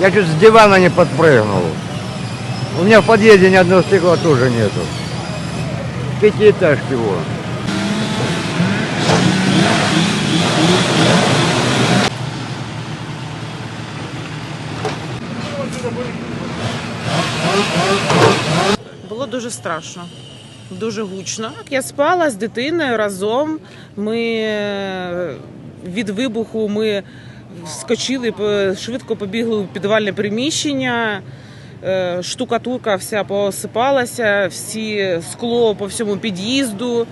Я чуть с дивана не подпрыгнул. У меня в подъезде ни одного стекла тоже нету. Пятиэтажки вот. Було дуже страшно, дуже гучно. Я спала з дитиною разом. Ми е, від вибуху ми вскочили, швидко побігли у підвальне приміщення. Е, Штукатурка вся посипалася, всі скло по всьому під'їзду,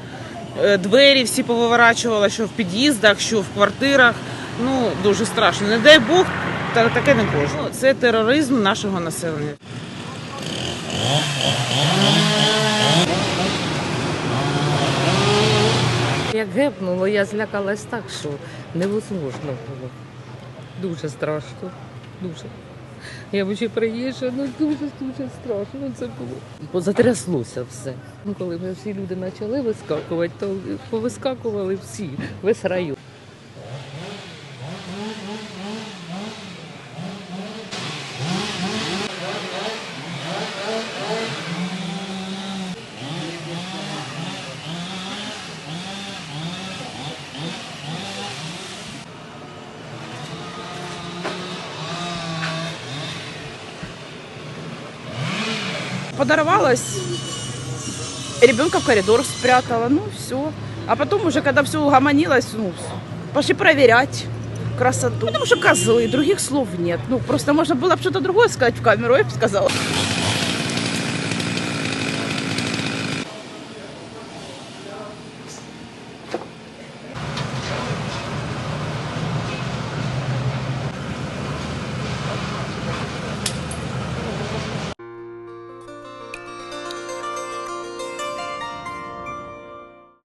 е, двері всі повиворачувала, що в під'їздах, що в квартирах. Ну дуже страшно. Не дай Бог, таке не можна. Це тероризм нашого населення. Як гепнуло, я злякалась так, що невозможно було. Дуже страшно. Дуже. Я вже приїжджа, ну дуже дуже страшно це було. Бо затряслося все. Коли вже всі люди почали вискакувати, то повискакували всі, весь район. подорвалась, ребенка в коридор спрятала, ну все. А потом уже, когда все угомонилось, ну, пошли проверять красоту. Потому что козлы, других слов нет. Ну, просто можно было бы что-то другое сказать в камеру, я бы сказала.